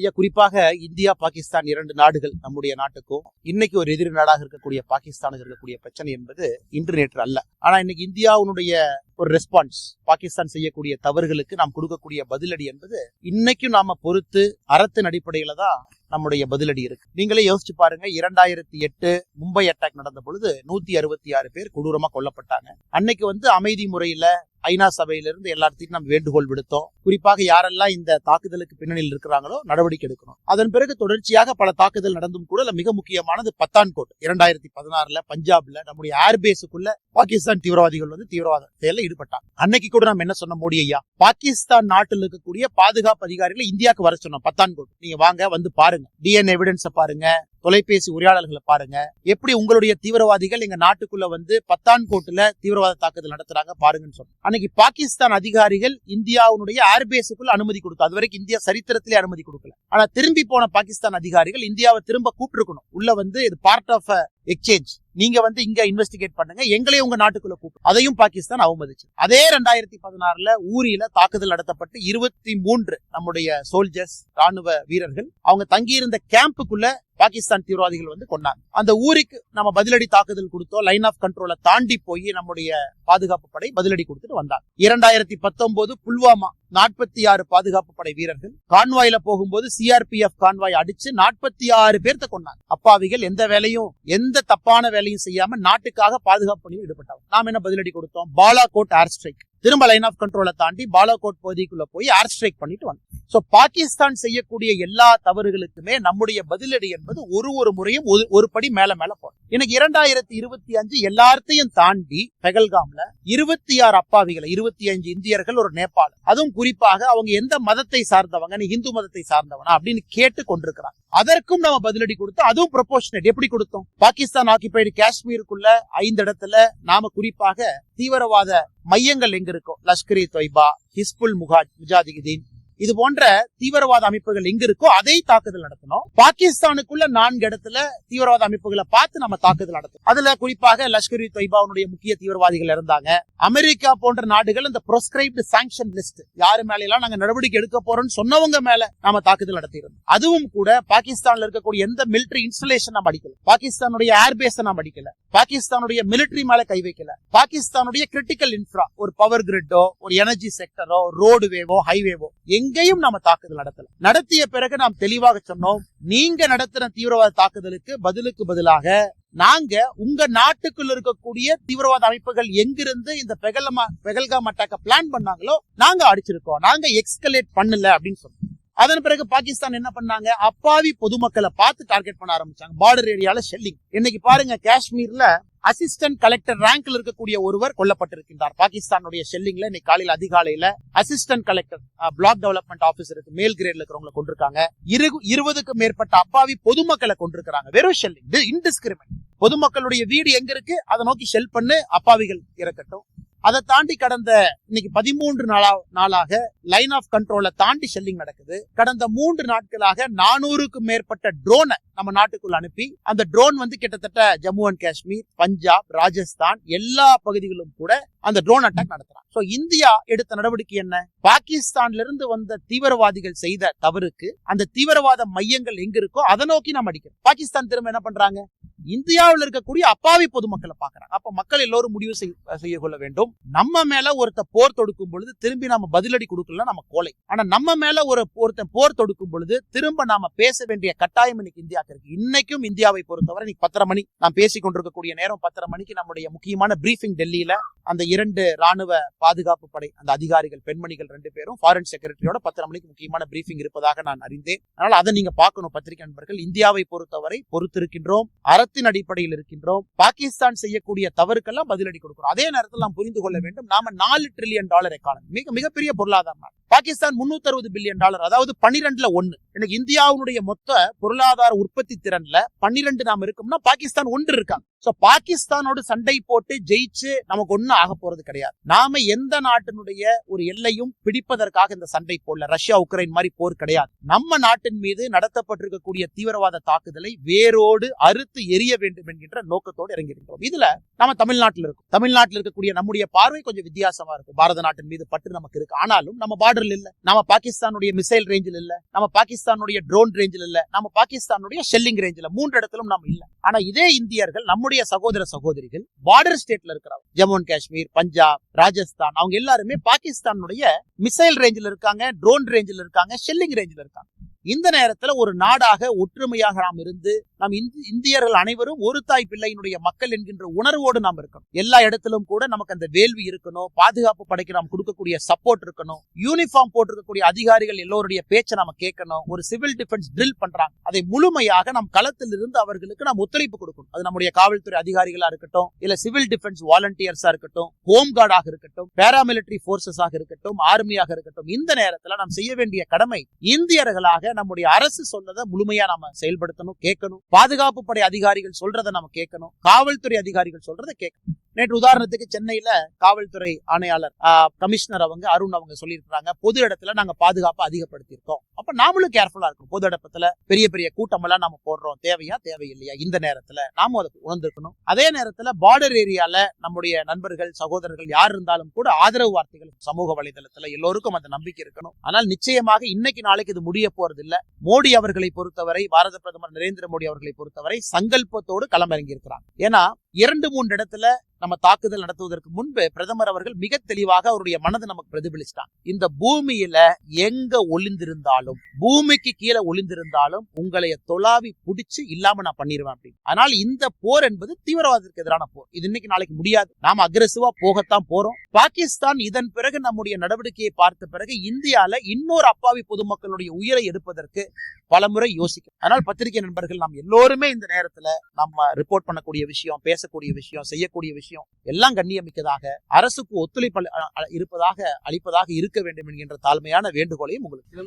ஐயா குறிப்பாக இந்தியா பாகிஸ்தான் இரண்டு நாடுகள் நம்முடைய நாட்டுக்கும் இன்னைக்கு ஒரு எதிரி நாடாக இருக்கக்கூடிய பாகிஸ்தானுக்கு இருக்கக்கூடிய பிரச்சனை என்பது இன்று நேற்று அல்ல. ஆனா இன்னைக்கு இந்தியாவுடைய ஒரு ரெஸ்பான்ஸ் பாகிஸ்தான் செய்யக்கூடிய தவறுகளுக்கு நாம் கொடுக்கக்கூடிய பதிலடி என்பது இன்னைக்கும் நாம பொறுத்து அறத்தின் அடிப்படையில தான் நம்முடைய பதிலடி இருக்கு. நீங்களே யோசிச்சு பாருங்க இரண்டாயிரத்தி எட்டு மும்பை அட்டாக் நடந்த பொழுது நூத்தி அறுபத்தி ஆறு பேர் கொடூரமா கொல்லப்பட்டாங்க. அன்னைக்கு வந்து அமைதி முறையில ஐநா சபையிலிருந்து எல்லாத்தையும் நம்ம வேண்டுகோள் விடுத்தோம். குறிப்பாக யாரெல்லாம் இந்த தாக்குதலுக்கு பின்னணியில் இருக்கிறாங்களோ நடவடிக்கை எடுக்கணும். அதன் பிறகு தொடர்ச்சியாக பல தாக்குதல் நடந்தும் கூட மிக முக்கியமானது பத்தான்கோட் இரண்டாயிரத்தி பதினாறுல பஞ்சாப்ல நம்முடைய ஏர்பேஸுக்குள்ள பாகிஸ்தான் தீவிரவாதிகள் வந்து தீவிரவாத செயலில் ஈடுபட்டாங்க. அன்னைக்கு கூட நம்ம என்ன சொன்ன மோடி ஐயா? பாகிஸ்தான் நாட்டில் இருக்கக்கூடிய பாதுகாப்பு அதிகாரிகளை இந்தியாவுக்கு வர சொன்னோம் பத்தான்கோட் நீங்க வாங்க வந்து பாருங்க. டிஎன் எவிடன்ஸை பாருங்க தொலைபேசி உரையாடல்களை பாருங்க. எப்படி உங்களுடைய தீவிரவாதிகள் எங்க நாட்டுக்குள்ள வந்து பத்தான்கோட்டுல தீவிரவாத தாக்குதல் நடத்துறாங்க பாருங்கன்னு சொன்னோம் அன்னைக்கு பாகிஸ்தான் அதிகாரிகள் இந்தியாவுடைய ஏர்பேஸுக்குள்ள அனுமதி கொடுத்தோம் அது வரைக்கும் இந்தியா சரித்திரத்திலே அனுமதி கொடுக்கல. ஆனா திரும்பி போன பாகிஸ்தான் அதிகாரிகள் இந்தியாவை திரும்ப கூப்பிட்டுருக்கணும் உள்ள வந்து இது பார்ட் ஆஃப் எக்ஸ்சேஞ்ச் நீங்க வந்து இங்க இன்வெஸ்டிகேட் பண்ணுங்க. எங்களையும் உங்க நாட்டுக்குள்ள கூப்பிட்டு அதையும் பாகிஸ்தான் அவமதிச்சு அதே ரெண்டாயிரத்தி பதினாறுல ஊரியில தாக்குதல் நடத்தப்பட்டு இருபத்தி மூன்று நம்முடைய சோல்ஜர்ஸ் ராணுவ வீரர்கள் அவங்க தங்கியிருந்த கேம்புக்குள்ள பாகிஸ்தான் தீவிரவாதிகள் வந்து கொண்டாங்க. அந்த ஊருக்கு நம்ம பதிலடி தாக்குதல் கொடுத்தோம். லைன் ஆஃப் கண்ட்ரோலை தாண்டி போய் நம்முடைய பாதுகாப்பு படை பதிலடி கொடுத்துட்டு வந்தாங்க. இரண்டாயிரத்தி பத்தொன்பது புல்வாமா நாற்பத்தி ஆறு பாதுகாப்பு படை வீரர்கள் கான்வாயில போகும்போது சிஆர்பிஎஃப் கான்வாய் அடிச்சு நாற்பத்தி ஆறு பேர்த்த கொண்டாங்க அப்பாவிகள் எந்த வேலையும் எந்த தப்பான வேலையும் செய்யாம நாட்டுக்காக பாதுகாப்பு பணியில் ஈடுபட்டாங்க நாம் என்ன பதிலடி கொடுத்தோம்? பாலாகோட் ஏர் ஸ்ட்ரைக் திரும்ப லைன் ஆஃப் கண்ட்ரோலை தாண்டி பாலாகோட் பகுதிக்குள்ள போய் ஏர் ஸ்ட்ரைக் பண்ணிட்டு வந்தோம். ஸோ பாகிஸ்தான் செய்யக்கூடிய எல்லா தவறுகளுக்குமே நம்முடைய பதிலடி என்பது ஒரு ஒரு முறையும் ஒரு ஒரு படி மேல மேல போகும். எனக்கு இரண்டாயிரத்தி இருபத்தி அஞ்சு எல்லாத்தையும் தாண்டி பெகல்காம்ல இருபத்தி ஆறு அப்பாவிகளை இருபத்தி அஞ்சு இந்தியர்கள் ஒரு நேபாள் அதுவும் குறிப்பாக அவங்க எந்த மதத்தை சார்ந்தவங்க நீ இந்து மதத்தை சார்ந்தவனா அப்படின்னு கேட்டு கொண்டிருக்கிறாங்க அதற்கும் நம்ம பதிலடி கொடுத்தோம் அதுவும் ப்ரொபோஷனட் எப்படி கொடுத்தோம்? பாகிஸ்தான் ஆக்கிபைடு காஷ்மீருக்குள்ள ஐந்து இடத்துல நாம குறிப்பாக தீவிரவாத மையங்கள் எங்க இருக்கும் லஷ்கர் இ தொய்பா ஹிஸ்புல் முகாஜ் முஜாதிகுதீன் இது போன்ற தீவிரவாத அமைப்புகள் எங்க இருக்கோ அதை தாக்குதல் நடத்தணும். பாகிஸ்தானுக்குள்ள நான்கு இடத்துல தீவிரவாத அமைப்புகளை பார்த்து நம்ம தாக்குதல் நடத்தணும். அதுல குறிப்பாக லஷ்கர் தொய்பாவுடைய முக்கிய தீவிரவாதிகள் இருந்தாங்க. அமெரிக்கா போன்ற நாடுகள் இந்த ப்ரொஸ்கிரைப்டு சாங்ஷன் லிஸ்ட் யாரு மேல எல்லாம் நாங்க நடவடிக்கை எடுக்க போறோம்னு சொன்னவங்க மேல நாம தாக்குதல் நடத்தியிருந்தோம். அதுவும் கூட பாகிஸ்தான்ல இருக்கக்கூடிய எந்த மிலிட்டரி இன்ஸ்டலேஷன் நம்ம அடிக்கல. பாகிஸ்தானுடைய ஏர்பேஸ் நம்ம அடிக்கல. பாகிஸ்தானுடைய மிலிட்டரி மேல கை வைக்கல. பாகிஸ்தானுடைய கிரிட்டிக்கல் இன்ஃப்ரா ஒரு பவர் கிரிட்டோ ஒரு எனர்ஜி செக்டரோ ரோடுவேவோ ஹைவேவோ எங்கேயும் நாம தாக்குதல் நடத்தல. நடத்திய பிறகு நாம் தெளிவாக சொன்னோம் நீங்க நடத்தின தீவிரவாத தாக்குதலுக்கு பதிலுக்கு பதிலாக நாங்க உங்க நாட்டுக்குள்ள இருக்கக்கூடிய தீவிரவாத அமைப்புகள் எங்கிருந்து இந்த பெகலமா பெகல்காம் அட்டாக்க பிளான் பண்ணாங்களோ நாங்க அடிச்சிருக்கோம். நாங்க எக்ஸ்கலேட் பண்ணல அப்படின்னு சொன்னோம். அதன் பிறகு பாகிஸ்தான் என்ன பண்ணாங்க? அப்பாவி பொதுமக்களை பார்த்து டார்கெட் பண்ண ஆரம்பிச்சாங்க. பார்டர் ஏரியால ஷெல்லிங் இன்னைக்கு பாருங்க காஷ்மீர்ல அசிஸ்டன்ட் கலெக்டர் ரேங்க்ல இருக்கக்கூடிய ஒருவர் கொல்லப்பட்டிருக்கின்றார். பாகிஸ்தானுடைய ஷெல்லிங்ல இன்னைக்கு காலையில் அதிகாலையில அசிஸ்டன்ட் கலெக்டர் பிளாக் டெவலப்மெண்ட் ஆபீசருக்கு மேல் கிரேட்ல இருக்கிறவங்களை கொண்டிருக்காங்க. இரு இருபதுக்கும் மேற்பட்ட அப்பாவி பொதுமக்களை கொண்டிருக்கிறாங்க. வெறும் ஷெல்லிங் இன்டிஸ்கிரிமினேட் பொதுமக்களுடைய வீடு எங்க இருக்கு? அதை நோக்கி ஷெல் பண்ணு அப்பாவிகள் இறக்கட்டும். அதை தாண்டி கடந்த இன்னைக்கு பதிமூன்று நாளா நாளாக லைன் ஆஃப் கண்ட்ரோலை தாண்டி ஷெல்லிங் நடக்குது. கடந்த மூன்று நாட்களாக நானூறுக்கும் மேற்பட்ட ட்ரோனை நம்ம நாட்டுக்குள்ள அனுப்பி அந்த ட்ரோன் வந்து கிட்டத்தட்ட ஜம்மு அண்ட் காஷ்மீர் பஞ்சாப் ராஜஸ்தான் எல்லா பகுதிகளும் கூட அந்த ட்ரோன் அட்டாக் நடத்துறான். சோ இந்தியா எடுத்த நடவடிக்கை என்ன? பாகிஸ்தான்ல இருந்து வந்த தீவிரவாதிகள் செய்த தவறுக்கு அந்த தீவிரவாத மையங்கள் எங்க இருக்கோ அதை நோக்கி நம்ம அடிக்கிறோம் பாகிஸ்தான் திரும்ப என்ன பண்றாங்க? இந்தியாவில் இருக்கக்கூடிய அப்பாவி பொதுமக்களை பாக்குறாங்க அப்ப மக்கள் எல்லோரும் முடிவு செய்ய கொள்ள வேண்டும். நம்ம மேல ஒருத்த போர் தொடுக்கும் பொழுது திரும்பி நாம பதிலடி கொடுக்கல நம்ம கோலை. ஆனா நம்ம மேல ஒரு ஒருத்தன் போர் தொடுக்கும் பொழுது திரும்ப நாம பேச வேண்டிய கட்டாயம் இன்னைக்கு இந்தியாவுக்கு இருக்கு. இன்னைக்கும் இந்தியாவை பொறுத்தவரை இன்னைக்கு பத்தரை மணி நான் பேசிக் கொண்டிருக்கக்கூடிய நேரம் பத்தரை மணிக்கு நம்முடைய முக்கியமான பிரீஃபிங் டெல்லியில அந்த இரண்டு ராணுவ பாதுகாப்பு படை அந்த அதிகாரிகள் பெண்மணிகள் ரெண்டு பேரும் ஃபாரின் செக்ரட்டரியோட பத்தரை மணிக்கு முக்கியமான பிரீஃபிங் இருப்பதாக நான் அறிந்தேன். அதனால அதை நீங்க பார்க்கணும் பத்திரிகை நண்பர்கள். இந்தியாவை பொறுத்தவரை பொறுத்திருக்கின்றோம். அற அறத்தின் அடிப்படையில் இருக்கின்றோம். பாகிஸ்தான் செய்யக்கூடிய தவறுக்கெல்லாம் பதிலடி கொடுக்கிறோம். அதே நேரத்தில் நாம் புரிந்து கொள்ள வேண்டும். நாம நாலு ட்ரில்லியன் டாலர் எக்கானமி மிக மிகப்பெரிய பொருளாதார நாடு பாகிஸ்தான் முன்னூத்தி அறுபது பில்லியன் டாலர் அதாவது பன்னிரெண்டுல ஒன்னு எனக்கு இந்தியாவுடைய மொத்த பொருளாதார உற்பத்தி திறன்ல பன்னிரெண்டு நாம் இருக்கோம்னா பாகிஸ்தான் ஒன்று இருக்காங்க சோ பாகிஸ்தானோடு சண்டை போட்டு ஜெயிச்சு நமக்கு ஒண்ணும் ஆக போறது கிடையாது. நாம எந்த நாட்டினுடைய ஒரு எல்லையும் பிடிப்பதற்காக இந்த சண்டை போடல. ரஷ்யா உக்ரைன் மாதிரி போர் கிடையாது. நம்ம நாட்டின் மீது நடத்தப்பட்டிருக்கக்கூடிய தீவிரவாத தாக்குதலை வேரோடு அறுத்து எரிய வேண்டும் என்கின்ற நோக்கத்தோடு இறங்கியிருக்கிறோம். இதுல நம்ம தமிழ்நாட்டில் இருக்கும். தமிழ்நாட்டில் இருக்கக்கூடிய நம்முடைய பார்வை கொஞ்சம் வித்தியாசமா இருக்கும். பாரத நாட்டின் மீது பற்று நமக்கு இருக்கு. ஆனாலும் நம்ம பார்டர் பார்டர்ல இல்ல. நம்ம பாகிஸ்தானுடைய மிசைல் ரேஞ்சில் இல்ல. நம்ம பாகிஸ்தானுடைய ட்ரோன் ரேஞ்சில் இல்ல. நம்ம பாகிஸ்தானுடைய ஷெல்லிங் ரேஞ்சில் மூன்று இடத்திலும் நம்ம இல்ல. ஆனா இதே இந்தியர்கள் நம்முடைய சகோதர சகோதரிகள் பார்டர் ஸ்டேட்ல இருக்கிறாங்க. ஜம்மு அண்ட் காஷ்மீர் பஞ்சாப் ராஜஸ்தான் அவங்க எல்லாருமே பாகிஸ்தானுடைய மிசைல் ரேஞ்சில் இருக்காங்க ட்ரோன் ரேஞ்சில் இருக்காங்க ஷெல்லிங் ரேஞ்சில் இருக்காங்க. இந்த நேரத்துல ஒரு நாடாக ஒற்றுமையாக நாம் இருந்து நாம் இந்தியர்கள் அனைவரும் ஒரு தாய் பிள்ளையினுடைய மக்கள் என்கின்ற உணர்வோடு நாம் இருக்கணும். எல்லா இடத்திலும் கூட நமக்கு அந்த வேள்வி இருக்கணும். பாதுகாப்பு படைக்கு நாம் கொடுக்கக்கூடிய சப்போர்ட் இருக்கணும். யூனிஃபார்ம் போட்டிருக்கக்கூடிய அதிகாரிகள் எல்லோருடைய பேச்சை நம்ம கேட்கணும். ஒரு சிவில் டிஃபென்ஸ் ட்ரில் பண்றாங்க. அதை முழுமையாக நம் களத்தில் இருந்து அவர்களுக்கு நாம் ஒத்துழைப்பு கொடுக்கணும். அது நம்முடைய காவல்துறை அதிகாரிகளா இருக்கட்டும் இல்ல சிவில் டிஃபென்ஸ் வாலண்டியர்ஸா இருக்கட்டும் ஹோம் கார்டாக இருக்கட்டும் பேராமிலிட்டரி போர்சஸாக இருக்கட்டும் ஆர்மியாக இருக்கட்டும் இந்த நேரத்தில் நாம் செய்ய வேண்டிய கடமை இந்தியர்களாக நம்முடைய அரசு சொன்னதை முழுமையா நாம செயல்படுத்தணும் கேட்கணும். பாதுகாப்பு படை அதிகாரிகள் சொல்றதை நம்ம கேட்கணும். காவல்துறை அதிகாரிகள் சொல்றதை கேட்கணும். நேற்று உதாரணத்துக்கு சென்னையில காவல்துறை ஆணையாளர் ஆஹ், கமிஷனர் அவங்க அருண் அவங்க சொல்லியிருக்காங்க பொது இடத்துல நாங்க பாதுகாப்பை அதிகப்படுத்தியிருக்கோம். அப்ப நாமளும் கேர்ஃபுல்லா இருக்கணும். பொது இடத்துல பெரிய பெரிய கூட்டம் எல்லாம் நம்ம போடுறோம். தேவையா தேவையில்லையா? இந்த நேரத்துல நாம அதை உணர்ந்திருக்கணும். அதே நேரத்துல பார்டர் ஏரியால நம்முடைய நண்பர்கள் சகோதரர்கள் யார் இருந்தாலும் கூட ஆதரவு வார்த்தைகள் சமூக வலைதளத்துல எல்லோருக்கும் அந்த நம்பிக்கை இருக்கணும். ஆனால் நிச்சயமாக இன்னைக்கு நாளைக்கு இது முடிய போறது இல்ல மோடி அவர்களை பொறுத்தவரை பாரத பிரதமர் நரேந்திர மோடி அவர்களை பொறுத்தவரை சங்கல்பத்தோடு களமிறங்கி இருக்கிறாங்க ஏன்னா இரண்டு மூன்று இடத்துல நம்ம தாக்குதல் நடத்துவதற்கு முன்பு பிரதமர் அவர்கள் மிக தெளிவாக அவருடைய மனதை நமக்கு பிரதிபலிச்சிட்டாங்க. இந்த பூமியில எங்க ஒளிந்திருந்தாலும் பூமிக்கு கீழே ஒளிந்திருந்தாலும் உங்களைய தொலாவி புடிச்சு இல்லாம நான் பண்ணிடுவேன் அப்படின்னு. அதனால இந்த போர் என்பது தீவிரவாதத்திற்கு எதிரான போர். இது இன்னைக்கு நாளைக்கு முடியாது. நாம அக்ரெசிவா போகத்தான் போறோம். பாகிஸ்தான் இதன் பிறகு நம்முடைய நடவடிக்கையை பார்த்த பிறகு இந்தியால இன்னொரு அப்பாவி பொதுமக்களுடைய உயிரை எடுப்பதற்கு பலமுறை யோசிக்கும். அதனால் பத்திரிகை நண்பர்கள் நாம் எல்லோருமே இந்த நேரத்துல நம்ம ரிப்போர்ட் பண்ணக்கூடிய விஷயம் பேசக்கூடிய விஷயம் செய்யக்கூடிய விஷயம் எல்லாம் கண்ணியமிக்கதாக அரசுக்கு ஒத்துழைப்பு இருப்பதாக அளிப்பதாக இருக்க வேண்டும் என்கின்ற தாழ்மையான வேண்டுகோளையும் உங்களுக்கு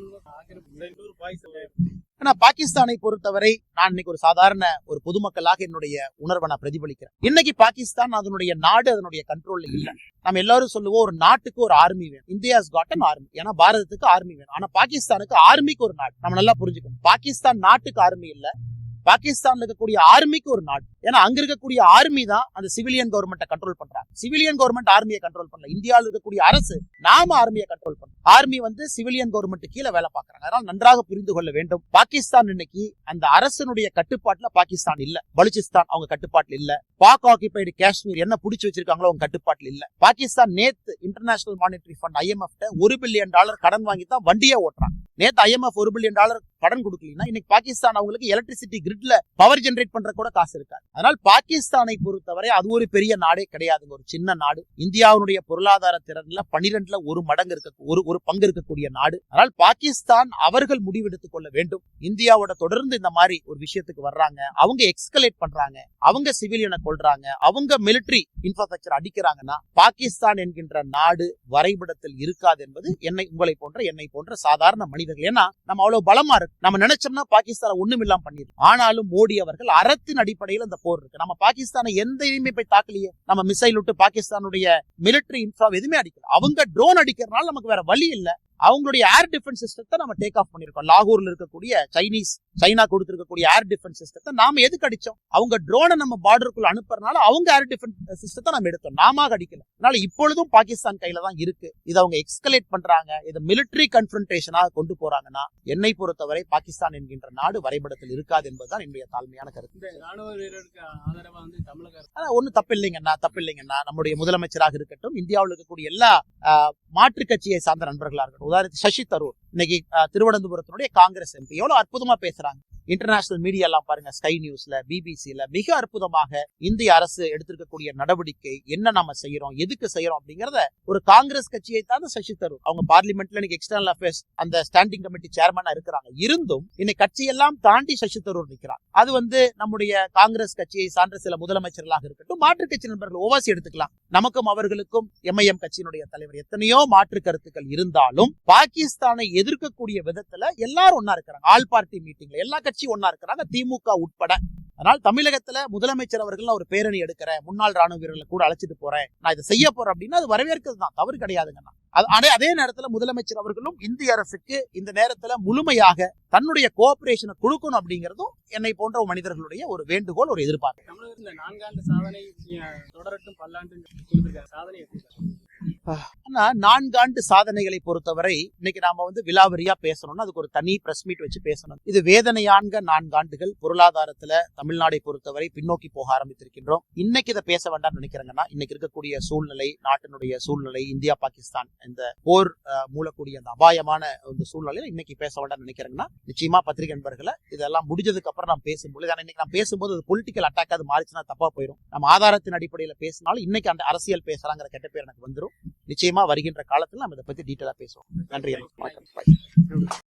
ஆனா பாகிஸ்தானை பொறுத்தவரை நான் இன்னைக்கு ஒரு சாதாரண ஒரு பொதுமக்களாக என்னுடைய உணர்வை நான் பிரதிபலிக்கிறேன். இன்னைக்கு பாகிஸ்தான் அதனுடைய நாடு அதனுடைய கண்ட்ரோல்ல இல்ல. நம்ம எல்லாரும் சொல்லுவோம் ஒரு நாட்டுக்கு ஒரு ஆர்மி வேணும். இந்தியாஸ் காட் அன் ஆர்மி ஏன்னா பாரதத்துக்கு ஆர்மி வேணும். ஆனா பாகிஸ்தானுக்கு ஆர்மிக்கு ஒரு நாடு. நம்ம நல்லா புரிஞ்சுக்கணும். பாகிஸ்தான் நாட்டுக்கு ஆர்மி இல்லை. பாகிஸ்தான் இருக்கக்கூடிய ஆர்மிக்கு ஒரு நாடு. ஏன்னா அங்க இருக்கக்கூடிய ஆர்மி தான் அந்த சிவிலியன் கவர்மெண்ட்டை கண்ட்ரோல் பண்றாங்க. சிவிலியன் கவர்மெண்ட் ஆர்மியை கண்ட்ரோல் பண்ணல. இந்தியாவில் இருக்கக்கூடிய அரசு நாம ஆர்மியை கண்ட்ரோல் பண்ணோம் ஆர்மி வந்து சிவிலியன் கவர்மெண்ட் கீழே வேலை பார்க்கறாங்க. அதனால நன்றாக புரிந்து கொள்ள வேண்டும். பாகிஸ்தான் இன்னைக்கு அந்த அரசனுடைய கட்டுப்பாட்டுல பாகிஸ்தான் இல்ல. பலுச்சிஸ்தான் அவங்க கட்டுப்பாட்டுல இல்ல. பாக் ஆக்கிபைடு காஷ்மீர் என்ன புடிச்சு வச்சிருக்காங்களோ அவங்க கட்டுப்பாட்டுல இல்ல. பாகிஸ்தான் நேத்து இன்டர்நேஷனல் மானிட்டரி ஃபண்ட் ஐஎம்எஃப் ஒரு பில்லியன் டாலர் கடன் வாங்கி தான் வண்டியே ஓட்டுறாங்க. நேத்து ஐஎம்எஃப் ஒரு பில்லியன் டாலர் கடன் கொடுக்கலனா இன்னைக்கு பாகிஸ்தான் அவங்களுக்கு எலக்ட்ரிசிட்டி கிரிட்ல பவர் ஜென்ரேட் பண்ற கூட காசு இருக்காது. அதனால் பாகிஸ்தானை பொறுத்தவரை அது ஒரு பெரிய நாடே கிடையாதுங்க. ஒரு சின்ன நாடு. இந்தியாவுடைய பொருளாதார திறன்ல பனிரெண்டுல ஒரு மடங்கு இருக்க ஒரு ஒரு பங்கு இருக்கக்கூடிய நாடு. அதனால் பாகிஸ்தான் அவர்கள் முடிவெடுத்துக் கொள்ள வேண்டும். இந்தியாவோட தொடர்ந்து இந்த மாதிரி ஒரு விஷயத்துக்கு வர்றாங்க. அவங்க எக்ஸ்கலேட் பண்றாங்க. அவங்க சிவிலியனை கொள்றாங்க அவங்க மிலிட்டரி இன்ஃப்ராஸ்ட்ரக்சர் அடிக்கிறாங்கன்னா பாகிஸ்தான் என்கின்ற நாடு வரைபடத்தில் இருக்காது என்பது என்னை உங்களை போன்ற என்னை போன்ற சாதாரண மனிதர்கள். ஏன்னா நம்ம அவ்வளவு பலமா இருக்கு நம்ம நினைச்சோம்னா பாகிஸ்தானை ஒண்ணும் இல்லாம பண்ணிடும் ஆனாலும் மோடி அவர்கள் அறத்தின் அடிப்படையில் இந்த போர் இருக்கு. நம்ம பாகிஸ்தானை எந்த இனிமே போய் தாக்கலையே. நம்ம மிசைல் விட்டு பாகிஸ்தானுடைய மிலிட்டரி இன்ஃப்ரா எதுவுமே அடிக்கல. அவங்க ட்ரோன் அடிக்கிறதுனால நமக்கு வேற வழி இல்ல. அவங்களுடைய ஏர் டிஃபென்ஸ் சிஸ்டத்தை நம்ம டேக் ஆஃப் பண்ணிருக்கோம். லாகூர்ல இருக்கக்கூடிய சைனீஸ் சைனா கொடுத்திருக்கக்கூடிய ஏர் டிஃபென்ஸ் சிஸ்டத்தை நாம எதுக்கு அடிச்சோம்? அவங்க ட்ரோனை நம்ம பார்டருக்குள்ள அனுப்புறதுனால அவங்க ஏர் டிஃபென்ஸ் சிஸ்டத்தை நம்ம எடுத்தோம். நாம அடிக்கல. அதனால இப்பொழுதும் பாகிஸ்தான் கையில தான் இருக்கு. இதை அவங்க எக்ஸ்கலேட் பண்றாங்க. இதை மிலிட்டரி கன்ஃபரன்டேஷனாக கொண்டு போறாங்கன்னா என்னை பொறுத்தவரை பாகிஸ்தான் என்கின்ற நாடு வரைபடத்தில் இருக்காது என்பதுதான் என்னுடைய தாழ்மையான கருத்து. ராணுவ வீரருக்கு ஆதரவா வந்து தமிழக தப்பு இல்லைங்கண்ணா தப்பு இல்லைங்கண்ணா நம்முடைய முதலமைச்சராக இருக்கட்டும் இந்தியாவில் இருக்கக்கூடிய எல்லா மாற்றுக் கட்சியை சார்ந்த நண்பர்களா இருக்கட்டும் உதாரணத்துக்கு சசி தரூர். இன்னைக்கு திருவனந்தபுரத்தினுடைய காங்கிரஸ் எம்பி. எவ்வளவு அற்புதமா பேசுறாங்க. இன்டர்நேஷனல் மீடியா எல்லாம் பாருங்க ஸ்கை நியூஸ்ல பிபிசியில மிக அற்புதமாக இந்திய அரசு எடுத்திருக்கக்கூடிய நடவடிக்கை என்ன நம்ம செய்யறோம் எதுக்கு செய்யறோம் அப்படிங்கறத ஒரு காங்கிரஸ் கட்சியை தான் சசி தரூர். அவங்க பார்லிமெண்ட்ல இன்னைக்கு எக்ஸ்டர்னல் அஃபேர்ஸ் அந்த ஸ்டாண்டிங் கமிட்டி சேர்மனா இருக்கிறாங்க. இருந்தும் இன்னைக்கு கட்சியெல்லாம் தாண்டி சசி தரூர் நிக்கிறாங்க அது வந்து நம்முடைய காங்கிரஸ் கட்சியை சார்ந்த சில முதலமைச்சர்களாக இருக்கட்டும் மாற்றுக் கட்சி நண்பர்கள் ஓவாசி எடுத்துக்கலாம். நமக்கும் அவர்களுக்கும் எம்ஐஎம் கட்சியினுடைய தலைவர் எத்தனையோ மாற்று கருத்துக்கள் இருந்தாலும் பாகிஸ்தானை எதிர்க்கக்கூடிய விதத்துல எல்லாரும் ஒன்னா இருக்கிறாங்க. ஆல் பார்ட்டி மீட்டிங்ல எல்லா கட்சி ஒன்னா இருக்கிறாங்க திமுக உட்பட. அதனால் தமிழகத்துல முதலமைச்சர் அவர்கள் நான் ஒரு பேரணி எடுக்கிறேன். முன்னாள் ராணுவ வீரர்களை கூட அழைச்சிட்டு போறேன். நான் இதை செய்ய போறேன் அப்படின்னா அது வரவேற்கிறது தான். தவறு கிடையாதுங்கண்ணா. அதே அதே நேரத்துல முதலமைச்சர் அவர்களும் இந்திய அரசுக்கு இந்த நேரத்துல முழுமையாக தன்னுடைய கோஆபரேஷனை கொடுக்கணும் அப்படிங்கிறதும் என்னை போன்ற மனிதர்களுடைய ஒரு வேண்டுகோள் ஒரு எதிர்பார்ப்பு. தமிழகத்துல நான்காண்டு சாதனை தொடரட்டும் பல்லாண்டு சாதனை ஆனா நான்காண்டு சாதனைகளை பொறுத்தவரை இன்னைக்கு நாம வந்து விலாவரியா பேசணும்னா அதுக்கு ஒரு தனி பிரஸ் மீட் வச்சு பேசணும். இது வேதனையான்க நான்காண்டுகள் பொருளாதாரத்துல தமிழ்நாடை பொறுத்தவரை பின்னோக்கி போக ஆரம்பித்திருக்கின்றோம். இன்னைக்கு இதை பேச வேண்டாம்னு நினைக்கிறேங்கன்னா இன்னைக்கு இருக்கக்கூடிய சூழ்நிலை நாட்டினுடைய சூழ்நிலை இந்தியா பாகிஸ்தான் இந்த போர் அஹ், மூலக்கூடிய அந்த அபாயமான இந்த சூழ்நிலையில இன்னைக்கு பேச வேண்டாம்னு நினைக்கிறேங்கன்னா நிச்சயமா பத்திரிகை நண்பர்களை இதெல்லாம் முடிஞ்சதுக்கு அப்புறம் நான் பேசும்போது ஆனா இன்னைக்கு நான் பேசும்போது அது பொலிட்டிக்கல் அட்டாக் அது மாறிச்சுன்னா தப்பா போயிடும் நம்ம ஆதாரத்தின் அடிப்படையில பேசினாலும் இன்னைக்கு அந்த அரசியல் பேசலாங்கிற கெட்ட பேர் எனக்கு வந்துடும் நிச்சயமா வருகின்ற காலத்துல நம்ம இதை பத்தி டீட்டெயிலாக பேசுவோம். நன்றி வணக்கம்.